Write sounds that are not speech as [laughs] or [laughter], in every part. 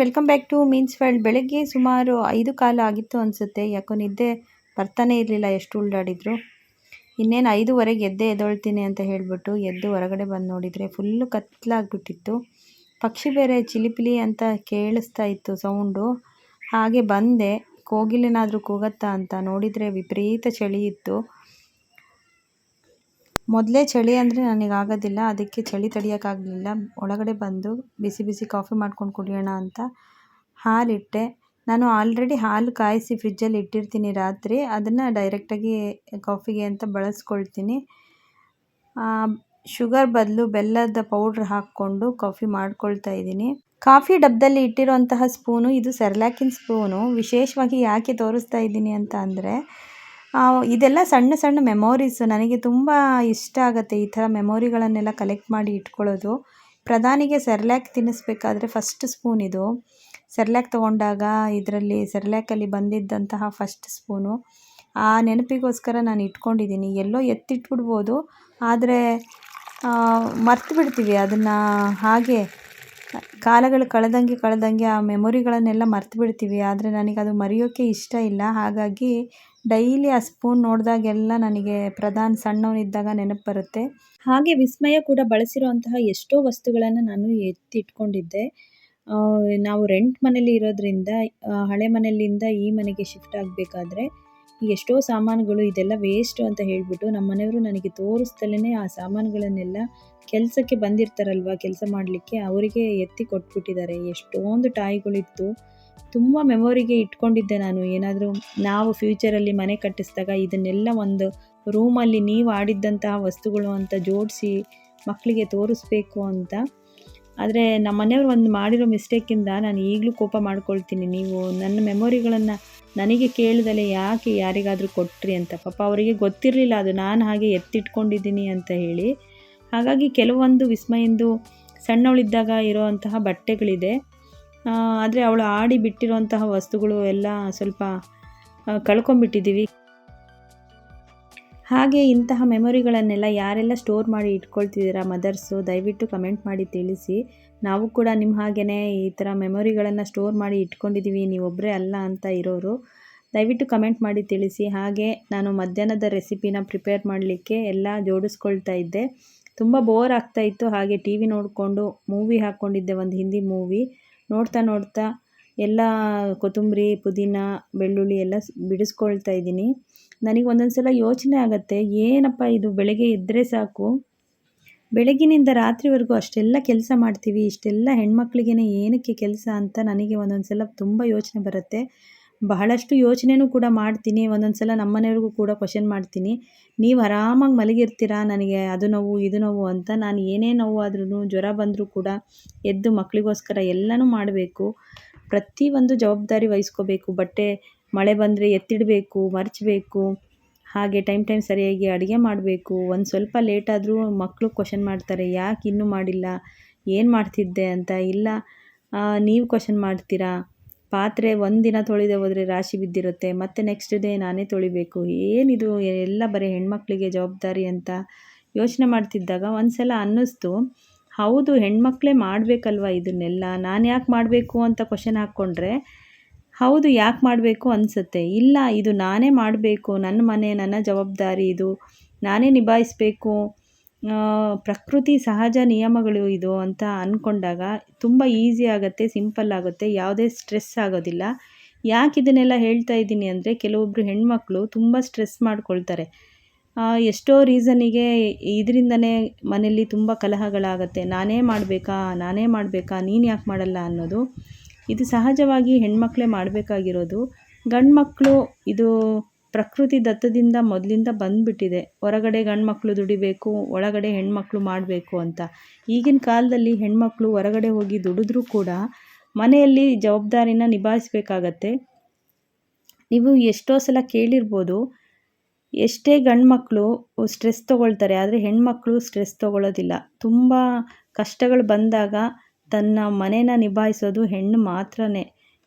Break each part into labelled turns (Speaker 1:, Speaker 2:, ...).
Speaker 1: Welcome back to means world ಬೆಳಗ್ಗೆ ಸುಮಾರು ಐದು ಕಾಲ ಆಗಿತ್ತು ಅನಿಸುತ್ತೆ. ಯಾಕೋ ನಿದ್ದೆ ಬರ್ತಾನೆ ಇರಲಿಲ್ಲ, ಎಷ್ಟು ಉಲ್ಡಾಡಿದ್ರು ಇನ್ನೇನು ಐದುವರೆಗೆ ಎದ್ದೆ ಎದ್ದೊಳ್ತೀನಿ ಅಂತ ಹೇಳಿಬಿಟ್ಟು ಎದ್ದು ಹೊರಗಡೆ ಬಂದು ನೋಡಿದರೆ ಫುಲ್ಲು ಕತ್ತಲಾಗ್ಬಿಟ್ಟಿತ್ತು ಪಕ್ಷಿ ಬೇರೆ ಚಿಲಿಪಿಲಿ ಅಂತ ಕೇಳಿಸ್ತಾ ಇತ್ತು ಸೌಂಡು ಹಾಗೆ ಬಂದೆ. ಕೋಗಿಲೇನಾದರೂ ಕೂಗತ್ತಾ ಅಂತ ನೋಡಿದರೆ ವಿಪರೀತ ಚಳಿ ಇತ್ತು. ಮೊದಲೇ ಚಳಿ ಅಂದರೆ ನನಗೆ ಆಗೋದಿಲ್ಲ, ಅದಕ್ಕೆ ಚಳಿ ತಡೆಯೋಕ್ಕಾಗಲಿಲ್ಲ. ಒಳಗಡೆ ಬಂದು ಬಿಸಿ ಬಿಸಿ ಕಾಫಿ ಮಾಡ್ಕೊಂಡು ಕುಡಿಯೋಣ ಅಂತ ಹಾಲಿಟ್ಟೆ. ನಾನು ಆಲ್ರೆಡಿ ಹಾಲು ಕಾಯಿಸಿ ಫ್ರಿಜ್ಜಲ್ಲಿ ಇಟ್ಟಿರ್ತೀನಿ ರಾತ್ರಿ, ಅದನ್ನು ಡೈರೆಕ್ಟಾಗಿ ಕಾಫಿಗೆ ಅಂತ ಬಳಸ್ಕೊಳ್ತೀನಿ. ಶುಗರ್ ಬದಲು ಬೆಲ್ಲದ ಪೌಡ್ರ್ ಹಾಕ್ಕೊಂಡು ಕಾಫಿ ಮಾಡ್ಕೊಳ್ತಾ ಇದ್ದೀನಿ. ಕಾಫಿ ಡಬ್ಬದಲ್ಲಿ ಇಟ್ಟಿರುವಂತಹ ಸ್ಪೂನು, ಇದು ಸೆರ್ಲಾಕಿನ ಸ್ಪೂನು. ವಿಶೇಷವಾಗಿ ಯಾಕೆ ತೋರಿಸ್ತಾ ಇದ್ದೀನಿ ಅಂತ ಅಂದರೆ ಇದೆಲ್ಲ ಸಣ್ಣ ಸಣ್ಣ ಮೆಮೊರೀಸು ನನಗೆ ತುಂಬ ಇಷ್ಟ ಆಗುತ್ತೆ ಈ ಥರ ಮೆಮೊರಿಗಳನ್ನೆಲ್ಲ ಕಲೆಕ್ಟ್ ಮಾಡಿ ಇಟ್ಕೊಳ್ಳೋದು. ಪ್ರಧಾನಿಗೆ ಸೆರ್ಲ್ಯಾಕ್ ತಿನ್ನಿಸ್ಬೇಕಾದ್ರೆ ಫಸ್ಟ್ ಸ್ಪೂನ್ ಇದು. ಸೆರ್ಲ್ಯಾಕ್ ತೊಗೊಂಡಾಗ ಇದರಲ್ಲಿ ಸೆರ್ಲ್ಯಾಕಲ್ಲಿ ಬಂದಿದ್ದಂತಹ ಫಸ್ಟ್ ಸ್ಪೂನು ಆ ನೆನಪಿಗೋಸ್ಕರ ನಾನು ಇಟ್ಕೊಂಡಿದ್ದೀನಿ. ಎಲ್ಲೋ ಎತ್ತಿಟ್ಬಿಡ್ಬೋದು. ಆದರೆ ಮರ್ತು ಬಿಡ್ತೀವಿ ಅದನ್ನು ಹಾಗೆ. ಕಾಲಗಳು ಕಳೆದಂಗೆ ಕಳೆದಂಗೆ ಆ ಮೆಮೊರಿಗಳನ್ನೆಲ್ಲ ಮರ್ತು ಬಿಡ್ತೀವಿ. ಆದರೆ ನನಗೆ ಅದು ಮರೆಯೋಕ್ಕೆ ಇಷ್ಟ ಇಲ್ಲ. ಹಾಗಾಗಿ ಡೈಲಿ ಆ ಸ್ಪೂನ್ ನೋಡಿದಾಗೆಲ್ಲ ನನಗೆ ಪ್ರಧಾನ್ ಸಣ್ಣವನಿದ್ದಾಗ ನೆನಪು ಬರುತ್ತೆ. ಹಾಗೆ ವಿಸ್ಮಯ ಕೂಡ ಬಳಸಿರುವಂತಹ ಎಷ್ಟೋ ವಸ್ತುಗಳನ್ನು ನಾನು ಎತ್ತಿಟ್ಕೊಂಡಿದ್ದೆ. ನಾವು ರೆಂಟ್ ಮನೇಲಿ ಇರೋದ್ರಿಂದ ಹಳೆ ಮನೆಯಲ್ಲಿಂದ ಈ ಮನೆಗೆ ಶಿಫ್ಟ್ ಆಗಬೇಕಾದ್ರೆ ಎಷ್ಟೋ ಸಾಮಾನುಗಳು ಇದೆಲ್ಲ ವೇಸ್ಟು ಅಂತ ಹೇಳಿಬಿಟ್ಟು ನಮ್ಮ ಮನೆಯವರು ನನಗೆ ತೋರಿಸ್ದಲೇ ಆ ಸಾಮಾನುಗಳನ್ನೆಲ್ಲ ಕೆಲಸಕ್ಕೆ ಬಂದಿರ್ತಾರಲ್ವ, ಕೆಲಸ ಮಾಡಲಿಕ್ಕೆ, ಅವರಿಗೆ ಎತ್ತಿ ಕೊಟ್ಬಿಟ್ಟಿದ್ದಾರೆ. ಎಷ್ಟೊಂದು ಟಾಯ್ಗಳಿತ್ತು ತುಂಬ ಮೆಮೊರಿಗೆ ಇಟ್ಕೊಂಡಿದ್ದೆ ನಾನು. ಏನಾದರೂ ನಾವು ಫ್ಯೂಚರಲ್ಲಿ ಮನೆ ಕಟ್ಟಿಸಿದಾಗ ಇದನ್ನೆಲ್ಲ ಒಂದು ರೂಮಲ್ಲಿ ನೀವು ಆಡಿದ್ದಂತಹ ವಸ್ತುಗಳು ಅಂತ ಜೋಡಿಸಿ ಮಕ್ಕಳಿಗೆ ತೋರಿಸ್ಬೇಕು ಅಂತ. ಆದರೆ ನಮ್ಮ ಮನೆಯವ್ರು ಒಂದು ಮಾಡಿರೋ ಮಿಸ್ಟೇಕಿಂದ ನಾನು ಈಗಲೂ ಕೋಪ ಮಾಡ್ಕೊಳ್ತೀನಿ. ನೀವು ನನ್ನ ಮೆಮೊರಿಗಳನ್ನು ನನಗೆ ಕೇಳಿದಲೆ ಯಾಕೆ ಯಾರಿಗಾದರೂ ಕೊಟ್ರಿ ಅಂತ. ಪಾಪ ಅವರಿಗೆ ಗೊತ್ತಿರಲಿಲ್ಲ ಅದು. ನಾನು ಹಾಗೆ ಎತ್ತಿಟ್ಕೊಂಡಿದ್ದೀನಿ ಅಂತ ಹೇಳಿ. ಹಾಗಾಗಿ ಕೆಲವೊಂದು ವಿಸ್ಮಯಿಂದು ಸಣ್ಣವಳಿದ್ದಾಗ ಇರೋವಂತಹ ಬಟ್ಟೆಗಳಿದೆ. ಆದರೆ ಅವಳು ಆಡಿ ಬಿಟ್ಟಿರುವಂತಹ ವಸ್ತುಗಳು ಎಲ್ಲ ಸ್ವಲ್ಪ ಕಳ್ಕೊಂಬಿಟ್ಟಿದ್ದೀವಿ ಹಾಗೆ ಇಂತಹ ಮೆಮೊರಿಗಳನ್ನೆಲ್ಲ ಯಾರೆಲ್ಲ ಸ್ಟೋರ್ ಮಾಡಿ ಇಟ್ಕೊಳ್ತಿದ್ದೀರಾ ಮದರ್ಸು, ದಯವಿಟ್ಟು ಕಮೆಂಟ್ ಮಾಡಿ ತಿಳಿಸಿ. ನಾವು ಕೂಡ ನಿಮ್ಮ ಹಾಗೆಯೇ ಈ ಥರ ಮೆಮೊರಿಗಳನ್ನು ಸ್ಟೋರ್ ಮಾಡಿ ಇಟ್ಕೊಂಡಿದ್ದೀವಿ ನೀವೊಬ್ಬರೇ ಅಲ್ಲ ಅಂತ ಇರೋರು. ದಯವಿಟ್ಟು ಕಮೆಂಟ್ ಮಾಡಿ ತಿಳಿಸಿ. ಹಾಗೆ ನಾನು ಮಧ್ಯಾಹ್ನದ ರೆಸಿಪಿನ ಪ್ರಿಪೇರ್ ಮಾಡಲಿಕ್ಕೆ ಎಲ್ಲ ಜೋಡಿಸ್ಕೊಳ್ತಾ ಇದ್ದೆ. ತುಂಬ ಬೋರ್ ಆಗ್ತಾಯಿತ್ತು ಹಾಗೆ ಟಿ ವಿ ನೋಡಿಕೊಂಡು ಮೂವಿ ಹಾಕ್ಕೊಂಡಿದ್ದೆ, ಒಂದು ಹಿಂದಿ ಮೂವಿ. ನೋಡ್ತಾ ನೋಡ್ತಾ ಎಲ್ಲ ಕೊತ್ತಂಬರಿ, ಪುದೀನ, ಬೆಳ್ಳುಳ್ಳಿ ಎಲ್ಲ ಬಿಡಿಸ್ಕೊಳ್ತಾ ಇದ್ದೀನಿ. ನನಗೆ ಒಂದೊಂದು ಸಲ ಯೋಚನೆ ಆಗುತ್ತೆ, ಏನಪ್ಪ ಇದು ಬೆಳಗ್ಗೆ ಇದ್ದರೆ ಸಾಕು? ಬೆಳಗಿನಿಂದ ರಾತ್ರಿವರೆಗೂ ಅಷ್ಟೆಲ್ಲ ಕೆಲಸ ಮಾಡ್ತೀವಿ, ಇಷ್ಟೆಲ್ಲ ಹೆಣ್ಮಕ್ಳಿಗೇ ಏನಕ್ಕೆ ಕೆಲಸ ಅಂತ ನನಗೆ ಒಂದೊಂದು ಸಲ ತುಂಬ ಯೋಚನೆ ಬರುತ್ತೆ. ಬಹಳಷ್ಟು ಯೋಚನೆನೂ ಕೂಡ ಮಾಡ್ತೀನಿ. ಒಂದೊಂದು ಸಲ ನಮ್ಮ ಮನೆಯವ್ರಿಗೂ ಕೂಡ ಕ್ವಶನ್ ಮಾಡ್ತೀನಿ. ನೀವು ಆರಾಮಾಗಿ ಮಲಗಿರ್ತೀರಾ? ನನಗೆ ಅದು ನೋವು, ಇದು ನೋವು ಅಂತ ನಾನು ಏನೇ ನೋವು ಆದ್ರೂ ಜ್ವರ ಬಂದರೂ ಕೂಡ ಎದ್ದು ಮಕ್ಕಳಿಗೋಸ್ಕರ ಎಲ್ಲನೂ ಮಾಡಬೇಕು. ಪ್ರತಿಯೊಂದು ಜವಾಬ್ದಾರಿ ವಹಿಸ್ಕೋಬೇಕು. ಬಟ್ಟೆ ಮಳೆ ಬಂದರೆ ಎತ್ತಿಡಬೇಕು, ಮರ್ಚಬೇಕು. ಹಾಗೆ ಟೈಮ್ ಟೈಮ್ ಸರಿಯಾಗಿ ಅಡುಗೆ ಮಾಡಬೇಕು. ಒಂದು ಸ್ವಲ್ಪ ಲೇಟಾದರೂ ಮಕ್ಕಳು ಕ್ವಶನ್ ಮಾಡ್ತಾರೆ, ಯಾಕೆ ಇನ್ನೂ ಮಾಡಿಲ್ಲ? ಏನು ಮಾಡ್ತಿದ್ದೆ ಅಂತ? ಇಲ್ಲ ನೀವು ಕ್ವಶನ್ ಮಾಡ್ತೀರಾ? ಪಾತ್ರೆ ಒಂದಿನ ತೊಳೆದೇ ಹೋದರೆ ರಾಶಿ ಬಿದ್ದಿರುತ್ತೆ, ಮತ್ತೆ ನೆಕ್ಸ್ಟ್ ಡೇ ನಾನೇ ತೊಳಿಬೇಕು. ಏನಿದು? ಎಲ್ಲ ಬರೀ ಹೆಣ್ಮಕ್ಳಿಗೆ ಜವಾಬ್ದಾರಿ ಅಂತ ಯೋಚನೆ ಮಾಡ್ತಿದ್ದಾಗ ಒಂದು ಸಲ ಅನ್ನಿಸ್ತು, ಹೌದು, ಹೆಣ್ಮಕ್ಳೇ ಮಾಡಬೇಕಲ್ವ ಇದನ್ನೆಲ್ಲ? ನಾನು ಯಾಕೆ ಮಾಡಬೇಕು ಅಂತ ಕ್ವಶನ್ ಹಾಕ್ಕೊಂಡ್ರೆ, ಹೌದು, ಯಾಕೆ ಮಾಡಬೇಕು ಅನಿಸುತ್ತೆ. ಇಲ್ಲ, ಇದು ನಾನೇ ಮಾಡಬೇಕು ನನ್ನ ಮನೆ, ನನ್ನ ಜವಾಬ್ದಾರಿ ಇದು, ನಾನೇ ನಿಭಾಯಿಸಬೇಕು ಪ್ರಕೃತಿ ಸಹಜ ನಿಯಮಗಳು ಇದು ಅಂತ ಅಂದ್ಕೊಂಡಾಗ ತುಂಬ ಈಸಿ ಆಗುತ್ತೆ ಸಿಂಪಲ್ ಆಗುತ್ತೆ, ಯಾವುದೇ ಸ್ಟ್ರೆಸ್ ಆಗೋದಿಲ್ಲ. ಯಾಕೆ ಇದನ್ನೆಲ್ಲ ಹೇಳ್ತಾ ಇದ್ದೀನಿ ಅಂದರೆ ಕೆಲವೊಬ್ಬರು ಹೆಣ್ಮಕ್ಳು ತುಂಬ ಸ್ಟ್ರೆಸ್ ಮಾಡ್ಕೊಳ್ತಾರೆ. ಎಷ್ಟೋ ರೀಸನಿಗೆ ಇದರಿಂದನೇ ಮನೆಯಲ್ಲಿ ತುಂಬ ಕಲಹಗಳಾಗತ್ತೆ. ನಾನೇ ಮಾಡಬೇಕಾ ನಾನೇ ಮಾಡಬೇಕಾ, ನೀನು ಯಾಕೆ ಮಾಡಲ್ಲ ಅನ್ನೋದು. ಇದು ಸಹಜವಾಗಿ ಹೆಣ್ಮಕ್ಳೇ ಮಾಡಬೇಕಾಗಿರೋದು. ಗಂಡು ಮಕ್ಕಳು ಇದು ಪ್ರಕೃತಿ ದತ್ತದಿಂದ ಮೊದಲಿಂದ ಬಂದುಬಿಟ್ಟಿದೆ. ಹೊರಗಡೆ ಗಂಡು ಮಕ್ಕಳು ದುಡಿಬೇಕು, ಒಳಗಡೆ ಹೆಣ್ಮಕ್ಳು ಮಾಡಬೇಕು ಅಂತ. ಈಗಿನ ಕಾಲದಲ್ಲಿ ಹೆಣ್ಮಕ್ಳು ಹೊರಗಡೆ ಹೋಗಿ ದುಡಿದ್ರೂ ಕೂಡ ಮನೆಯಲ್ಲಿ ಜವಾಬ್ದಾರಿನ ನಿಭಾಯಿಸಬೇಕಾಗತ್ತೆ. ನೀವು ಎಷ್ಟೋ ಸಲ ಕೇಳಿರ್ಬೋದು, ಎಷ್ಟೇ ಗಂಡು ಮಕ್ಕಳು ಸ್ಟ್ರೆಸ್ ತೊಗೊಳ್ತಾರೆ, ಆದರೆ ಹೆಣ್ಮಕ್ಳು ಸ್ಟ್ರೆಸ್ ತೊಗೊಳ್ಳೋದಿಲ್ಲ. ತುಂಬ ಕಷ್ಟಗಳು ಬಂದಾಗ ತನ್ನ ಮನೇನ ನಿಭಾಯಿಸೋದು ಹೆಣ್ಣು ಮಾತ್ರನೇ.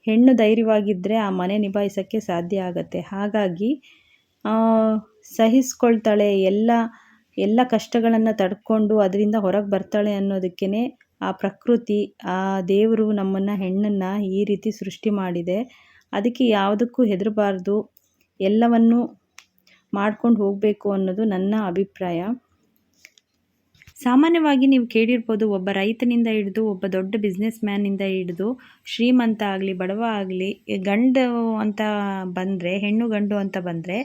Speaker 1: ಹೆಣ್ಣು ಧೈರ್ಯವಾಗಿದ್ದರೆ ಆ ಮನೆ ನಿಭಾಯಿಸೋಕ್ಕೆ ಸಾಧ್ಯ ಆಗುತ್ತೆ. ಹಾಗಾಗಿ ಸಹಿಸ್ಕೊಳ್ತಾಳೆ, ಎಲ್ಲ ಎಲ್ಲ ಕಷ್ಟಗಳನ್ನು ತಡ್ಕೊಂಡು ಅದರಿಂದ ಹೊರಗೆ ಬರ್ತಾಳೆ ಅನ್ನೋದಕ್ಕೇ ಆ ಪ್ರಕೃತಿ, ಆ ದೇವರು ನಮ್ಮನ್ನು, ಹೆಣ್ಣನ್ನು ಈ ರೀತಿ ಸೃಷ್ಟಿ ಮಾಡಿದೆ. ಅದಕ್ಕೆ ಯಾವುದಕ್ಕೂ ಹೆದರಬಾರ್ದು. ಎಲ್ಲವನ್ನು ಮಾಡ್ಕೊಂಡು ಹೋಗಬೇಕು ಅನ್ನೋದು ನನ್ನ ಅಭಿಪ್ರಾಯ. ಸಾಮಾನ್ಯವಾಗಿ ನೀವು ಕೇಳಿರ್ಬೋದು, ಒಬ್ಬ ರೈತನಿಂದ ಹಿಡಿದು, ಒಬ್ಬ ದೊಡ್ಡ ಬಿಸ್ನೆಸ್ ಮ್ಯಾನಿಂದ ಹಿಡಿದು, ಶ್ರೀಮಂತ ಆಗಲಿ, ಬಡವ ಆಗಲಿ, ಗಂಡು ಅಂತ ಬಂದರೆ, ಹೆಣ್ಣು ಗಂಡು ಅಂತ ಬಂದರೆ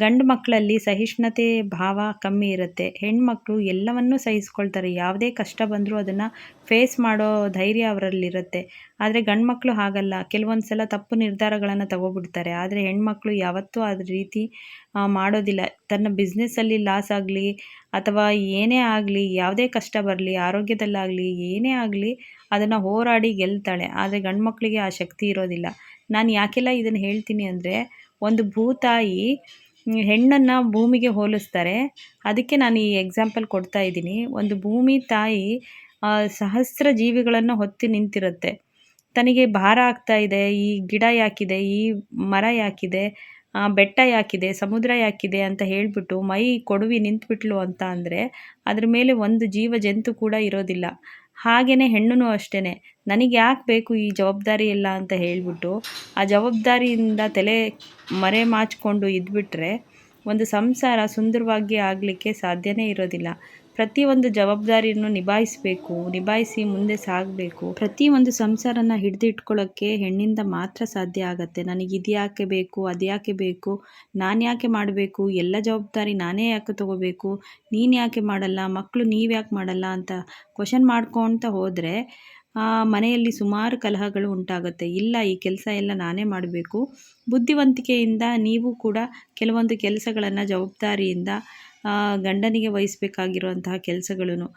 Speaker 1: ಗಂಡು ಮಕ್ಕಳಲ್ಲಿ ಸಹಿಷ್ಣುತೆ ಭಾವ ಕಮ್ಮಿ ಇರುತ್ತೆ. ಹೆಣ್ಮಕ್ಳು ಎಲ್ಲವನ್ನೂ ಸಹಿಸ್ಕೊಳ್ತಾರೆ. ಯಾವುದೇ ಕಷ್ಟ ಬಂದರೂ ಅದನ್ನು ಫೇಸ್ ಮಾಡೋ ಧೈರ್ಯ ಅವರಲ್ಲಿರುತ್ತೆ. ಆದರೆ ಗಂಡು ಮಕ್ಕಳು ಹಾಗಲ್ಲ. ಕೆಲವೊಂದು ಸಲ ತಪ್ಪು ನಿರ್ಧಾರಗಳನ್ನು ತಗೋಬಿಡ್ತಾರೆ. ಆದರೆ ಹೆಣ್ಮಕ್ಳು ಯಾವತ್ತೂ ಅದ್ರ ರೀತಿ ಮಾಡೋದಿಲ್ಲ. ತನ್ನ ಬಿಸ್ನೆಸ್ಸಲ್ಲಿ ಲಾಸ್ ಆಗಲಿ ಅಥವಾ ಏನೇ ಆಗಲಿ, ಯಾವುದೇ ಕಷ್ಟ ಬರಲಿ, ಆರೋಗ್ಯದಲ್ಲಾಗಲಿ, ಏನೇ ಆಗಲಿ ಅದನ್ನು ಹೋರಾಡಿ ಗೆಲ್ತಾಳೆ. ಆದರೆ ಗಂಡು ಮಕ್ಕಳಿಗೆ ಆ ಶಕ್ತಿ ಇರೋದಿಲ್ಲ. ನಾನು ಯಾಕೆಲ್ಲ ಇದನ್ನು ಹೇಳ್ತೀನಿ ಅಂದರೆ, ಒಂದು ಭೂತಾಯಿ ಹೆಣ್ಣನ್ನು ಭೂಮಿಗೆ ಹೋಲಿಸ್ತಾರೆ. ಅದಕ್ಕೆ ನಾನು ಈ ಎಕ್ಸಾಂಪಲ್ ಕೊಡ್ತಾ ಇದ್ದೀನಿ. ಒಂದು ಭೂಮಿ ತಾಯಿ ಸಹಸ್ರ ಜೀವಿಗಳನ್ನು ಹೊತ್ತಿ ನಿಂತಿರುತ್ತೆ. ತನಗೆ ಭಾರ ಆಗ್ತಾ ಇದೆ, ಈ ಗಿಡ ಯಾಕಿದೆ, ಈ ಮರ ಯಾಕಿದೆ ಬೆಟ್ಟ ಯಾಕಿದೆ, ಸಮುದ್ರ ಯಾಕಿದೆ ಅಂತ ಹೇಳಿಬಿಟ್ಟು ಮೈ ಕೊಡುವಿ ನಿಂತುಬಿಟ್ಲು ಅಂತ ಅಂದರೆ ಅದ್ರ ಮೇಲೆ ಒಂದು ಜೀವ ಜಂತು ಕೂಡ ಇರೋದಿಲ್ಲ. ಹಾಗೆಯೇ ಹೆಣ್ಣು ಅಷ್ಟೇ ನನಗೆ ಯಾಕೆ ಬೇಕು ಈ ಜವಾಬ್ದಾರಿ ಎಲ್ಲ ಅಂತ ಹೇಳಿಬಿಟ್ಟು ಆ ಜವಾಬ್ದಾರಿಯಿಂದ ತಲೆ ಮರೆ ಮಾಚಿಕೊಂಡು ಇದ್ಬಿಟ್ರೆ ಒಂದು ಸಂಸಾರ ಸುಂದರವಾಗಿ ಆಗಲಿಕ್ಕೆ ಸಾಧ್ಯವೇ ಇರೋದಿಲ್ಲ. ಪ್ರತಿಯೊಂದು ಜವಾಬ್ದಾರಿಯನ್ನು ನಿಭಾಯಿಸಬೇಕು, ನಿಭಾಯಿಸಿ ಮುಂದೆ ಸಾಗಬೇಕು. ಪ್ರತಿಯೊಂದು ಸಂಸಾರನ ಹಿಡಿದಿಟ್ಕೊಳ್ಳೋಕ್ಕೆ ಹೆಣ್ಣಿಂದ ಮಾತ್ರ ಸಾಧ್ಯ ಆಗುತ್ತೆ. ನನಗೆ ಇದು ಯಾಕೆ ಬೇಕು, ಅದು ಯಾಕೆ ಬೇಕು, ನಾನು ಯಾಕೆ ಮಾಡಬೇಕು, ಎಲ್ಲ ಜವಾಬ್ದಾರಿ ನಾನೇ ಯಾಕೆ ತೊಗೋಬೇಕು, ನೀನು ಯಾಕೆ ಮಾಡಲ್ಲ ಮಕ್ಕಳು ನೀವು ಯಾಕೆ ಮಾಡಲ್ಲ ಅಂತ ಕ್ವಶನ್ ಮಾಡ್ಕೊತ ಹೋದರೆ ಮನೆಯಲ್ಲಿ ಸುಮಾರು ಕಲಹಗಳು ಉಂಟಾಗುತ್ತೆ. ಇಲ್ಲ, ಈ ಕೆಲಸ ಎಲ್ಲ ನಾನೇ ಮಾಡಬೇಕು. ಬುದ್ಧಿವಂತಿಕೆಯಿಂದ ನೀವು ಕೂಡ ಕೆಲವೊಂದು ಕೆಲಸಗಳನ್ನು ಜವಾಬ್ದಾರಿಯಿಂದ ಗಂಡನಿಗೆ ವಹಿಸ್ಬೇಕಾಗಿರುವಂತಹ ಕೆಲಸಗಳನ್ನು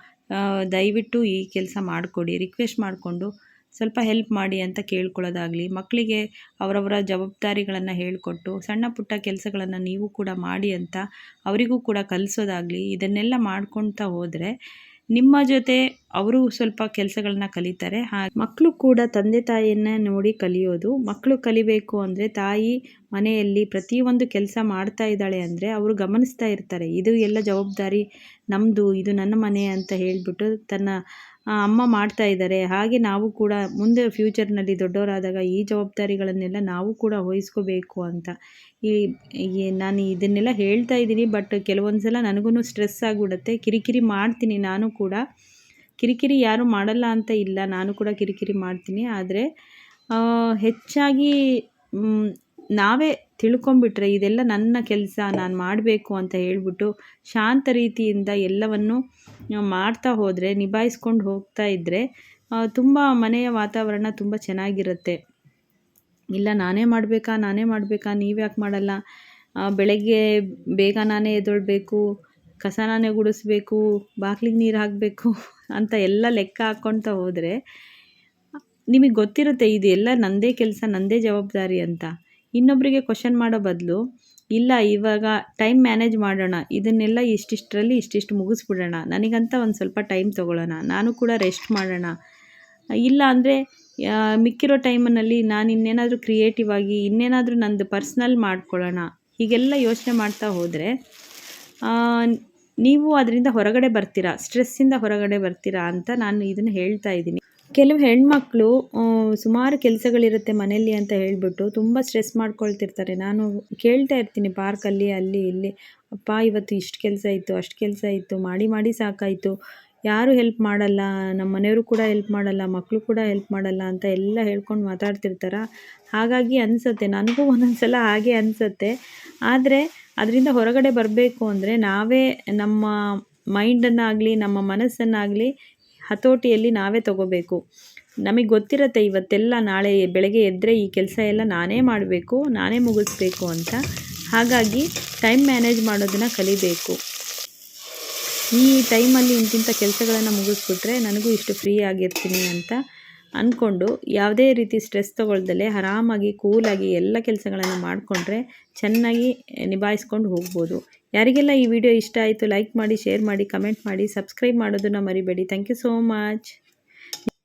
Speaker 1: ದಯವಿಟ್ಟು ಈ ಕೆಲಸ ಮಾಡಿಕೊಡಿ ರಿಕ್ವೆಸ್ಟ್ ಮಾಡಿಕೊಂಡು ಸ್ವಲ್ಪ ಹೆಲ್ಪ್ ಮಾಡಿ ಅಂತ ಕೇಳ್ಕೊಳ್ಳೋದಾಗಲಿ, ಮಕ್ಕಳಿಗೆ ಅವರವರ ಜವಾಬ್ದಾರಿಗಳನ್ನು ಹೇಳಿಕೊಟ್ಟು, ಸಣ್ಣ ಪುಟ್ಟ ಕೆಲಸಗಳನ್ನು ನೀವು ಕೂಡ ಮಾಡಿ ಅಂತ ಅವರಿಗೂ ಕೂಡ ಕಲಿಸೋದಾಗಲಿ, ಇದನ್ನೆಲ್ಲ ಮಾಡ್ಕೊತಾ ಹೋದರೆ ನಿಮ್ಮ ಜೊತೆ ಅವರು ಸ್ವಲ್ಪ ಕೆಲಸಗಳನ್ನ ಕಲಿತಾರೆ. ಮಕ್ಕಳು ಕೂಡ ತಂದೆ ತಾಯಿಯನ್ನ ನೋಡಿ ಕಲಿಯೋದು. ಮಕ್ಕಳು ಕಲಿಬೇಕು ಅಂದರೆ ತಾಯಿ ಮನೆಯಲ್ಲಿ ಪ್ರತಿಯೊಂದು ಕೆಲಸ ಮಾಡ್ತಾ ಇದ್ದಾಳೆ ಅಂದರೆ ಅವರು ಗಮನಿಸ್ತಾ ಇರ್ತಾರೆ. ಇದು ಎಲ್ಲ ಜವಾಬ್ದಾರಿ ನಮ್ಮದು ಇದು ನನ್ನ ಮನೆ ಅಂತ ಹೇಳಿಬಿಟ್ಟು ತನ್ನ ಅಮ್ಮ ಮಾಡ್ತಾ ಇದ್ದಾರೆ. ಹಾಗೆ ನಾವು ಕೂಡ ಮುಂದೆ ಫ್ಯೂಚರ್ನಲ್ಲಿ ದೊಡ್ಡವರಾದಾಗ ಈ ಜವಾಬ್ದಾರಿಗಳನ್ನೆಲ್ಲ ನಾವು ಕೂಡ ವಹಿಸ್ಕೋಬೇಕು ಅಂತ. ಈ ನಾನು ಇದನ್ನೆಲ್ಲ ಹೇಳ್ತಾ ಇದ್ದೀನಿ ಬಟ್ ಕೆಲವೊಂದು ಸಲ ನನಗೂ ಸ್ಟ್ರೆಸ್ ಆಗಿಬಿಡುತ್ತೆ. ಕಿರಿಕಿರಿ ಮಾಡ್ತೀನಿ ನಾನು ಕೂಡ. ಕಿರಿಕಿರಿ ಯಾರೂ ಮಾಡಲ್ಲ ಅಂತ ಇಲ್ಲ, ನಾನು ಕೂಡ ಕಿರಿಕಿರಿ ಮಾಡ್ತೀನಿ. ಆದರೆ ಹೆಚ್ಚಾಗಿ ನಾವೇ ತಿಳ್ಕೊಂಬಿಟ್ರೆ ಇದೆಲ್ಲ ನನ್ನ ಕೆಲಸ, ನಾನು ಮಾಡಬೇಕು ಅಂತ ಹೇಳಿಬಿಟ್ಟು ಶಾಂತ ರೀತಿಯಿಂದ ಎಲ್ಲವನ್ನು ಮಾಡ್ತಾ ಹೋದರೆ, ನಿಭಾಯಿಸ್ಕೊಂಡು ಹೋಗ್ತಾ ಇದ್ದರೆ ತುಂಬ ಮನೆಯ ವಾತಾವರಣ ತುಂಬ ಚೆನ್ನಾಗಿರುತ್ತೆ. ಇಲ್ಲ, ನಾನೇ ಮಾಡಬೇಕಾ ನಾನೇ ಮಾಡಬೇಕಾ, ನೀವು ಯಾಕೆ ಮಾಡಲ್ಲ? ಬೆಳಗ್ಗೆ ಬೇಗ ನಾನೇ ಎದ್ದೇಳಬೇಕು ಕಸ ನಾನೇ ಗುಡಿಸ್ಬೇಕು ಬಾಗ್ಲಿಗೆ ನೀರು ಹಾಕಬೇಕು [laughs] ಅಂತ ಎಲ್ಲ ಲೆಕ್ಕ ಹಾಕ್ಕೊಳ್ತಾ ಹೋದರೆ, ನಿಮಗೆ ಗೊತ್ತಿರುತ್ತೆ ಇದೆಲ್ಲ ನನ್ನದೇ ಕೆಲಸ ನನ್ನದೇ ಜವಾಬ್ದಾರಿ ಅಂತ. ಇನ್ನೊಬ್ಬರಿಗೆ ಕ್ವಶನ್ ಮಾಡೋ ಬದಲು ಇಲ್ಲ, ಇವಾಗ ಟೈಮ್ ಮ್ಯಾನೇಜ್ ಮಾಡೋಣ. ಇದನ್ನೆಲ್ಲ ಇಷ್ಟಿಷ್ಟರಲ್ಲಿ ಇಷ್ಟಿಷ್ಟು ಮುಗಿಸ್ಬಿಡೋಣ. ನನಗಂತ ಒಂದು ಸ್ವಲ್ಪ ಟೈಮ್ ತೊಗೊಳ್ಳೋಣ. ನಾನು ಕೂಡ ರೆಸ್ಟ್ ಮಾಡೋಣ. ಇಲ್ಲ ಅಂದರೆ ಮಿಕ್ಕಿರೋ ಟೈಮಲ್ಲಿ ನಾನು ಇನ್ನೇನಾದರೂ ಕ್ರಿಯೇಟಿವ್ ಆಗಿ ಇನ್ನೇನಾದರೂ ನಂದು ಪರ್ಸ್ನಲ್ ಮಾಡ್ಕೊಳ್ಳೋಣ. ಹೀಗೆಲ್ಲ ಯೋಚನೆ ಮಾಡ್ತಾ ಹೋದರೆ ನೀವು ಅದರಿಂದ ಹೊರಗಡೆ ಬರ್ತೀರಾ? ಸ್ಟ್ರೆಸ್ಸಿಂದ ಹೊರಗಡೆ ಬರ್ತೀರಾ ಅಂತ ನಾನು ಇದನ್ನು ಹೇಳ್ತಾ ಇದ್ದೀನಿ. ಕೆಲವು ಹೆಣ್ಮಕ್ಳು ಸುಮಾರು ಕೆಲಸಗಳಿರುತ್ತೆ ಮನೆಯಲ್ಲಿ ಅಂತ ಹೇಳಿಬಿಟ್ಟು ತುಂಬ ಸ್ಟ್ರೆಸ್ ಮಾಡ್ಕೊಳ್ತಿರ್ತಾರೆ. ನಾನು ಕೇಳ್ತಾ ಇರ್ತೀನಿ ಪಾರ್ಕಲ್ಲಿ ಅಲ್ಲಿ ಇಲ್ಲಿ, ಅಪ್ಪ, ಇವತ್ತು ಇಷ್ಟು ಕೆಲಸ ಇತ್ತು, ಅಷ್ಟು ಕೆಲಸ ಇತ್ತು, ಮಾಡಿ ಮಾಡಿ ಸಾಕಾಯಿತು. ಯಾರು ಹೆಲ್ಪ್ ಮಾಡಲ್ಲ ನಮ್ಮ ಮನೆಯವರು ಕೂಡ ಹೆಲ್ಪ್ ಮಾಡಲ್ಲ ಮಕ್ಕಳು ಕೂಡ ಹೆಲ್ಪ್ ಮಾಡಲ್ಲ ಅಂತ ಎಲ್ಲ ಹೇಳ್ಕೊಂಡು ಮಾತಾಡ್ತಿರ್ತಾರೆ. ಹಾಗಾಗಿ ಅನಿಸುತ್ತೆ, ನನಗೂ ಒಂದೊಂದು ಸಲ ಹಾಗೆ ಅನಿಸುತ್ತೆ. ಆದರೆ ಅದರಿಂದ ಹೊರಗಡೆ ಬರಬೇಕು ಅಂದರೆ ನಾವೇ ನಮ್ಮ ಮೈಂಡನ್ನಾಗಲಿ ನಮ್ಮ ಮನಸ್ಸನ್ನಾಗಲಿ ಹತೋಟಿಯಲ್ಲಿ ನಾವೇ ತಗೋಬೇಕು. ನಮಗೆ ಗೊತ್ತಿರತ್ತೆ ಇವತ್ತೆಲ್ಲ ನಾಳೆ ಬೆಳಗ್ಗೆ ಎದ್ದರೆ ಈ ಕೆಲಸ ಎಲ್ಲ ನಾನೇ ಮಾಡಬೇಕು, ನಾನೇ ಮುಗಿಸ್ಬೇಕು ಅಂತ. ಹಾಗಾಗಿ ಟೈಮ್ ಮ್ಯಾನೇಜ್ ಮಾಡೋದನ್ನು ಕಲಿಬೇಕು. ಈ ಟೈಮಲ್ಲಿ ಇಂತಿಂಥ ಕೆಲಸಗಳನ್ನು ಮುಗಿಸ್ಬಿಟ್ರೆ ನನಗೂ ಇಷ್ಟು ಫ್ರೀ ಆಗಿರ್ತೀನಿ ಅಂತ ಅಂದ್ಕೊಂಡು ಯಾವುದೇ ರೀತಿ ಸ್ಟ್ರೆಸ್ ತೊಗೊಳ್ದಲೆ ಆರಾಮಾಗಿ ಕೂಲಾಗಿ ಎಲ್ಲ ಕೆಲಸಗಳನ್ನು ಮಾಡಿಕೊಂಡ್ರೆ ಚೆನ್ನಾಗಿ ನಿಭಾಯಿಸ್ಕೊಂಡು ಹೋಗ್ಬೋದು. ಯಾರಿಗೆಲ್ಲ ಈ ವಿಡಿಯೋ ಇಷ್ಟ ಆಯಿತು ಲೈಕ್ ಮಾಡಿ ಶೇರ್ ಮಾಡಿ ಕಮೆಂಟ್ ಮಾಡಿ ಸಬ್ಸ್ಕ್ರೈಬ್ ಮಾಡೋದನ್ನು ಮರಿಬೇಡಿ. Thank you so much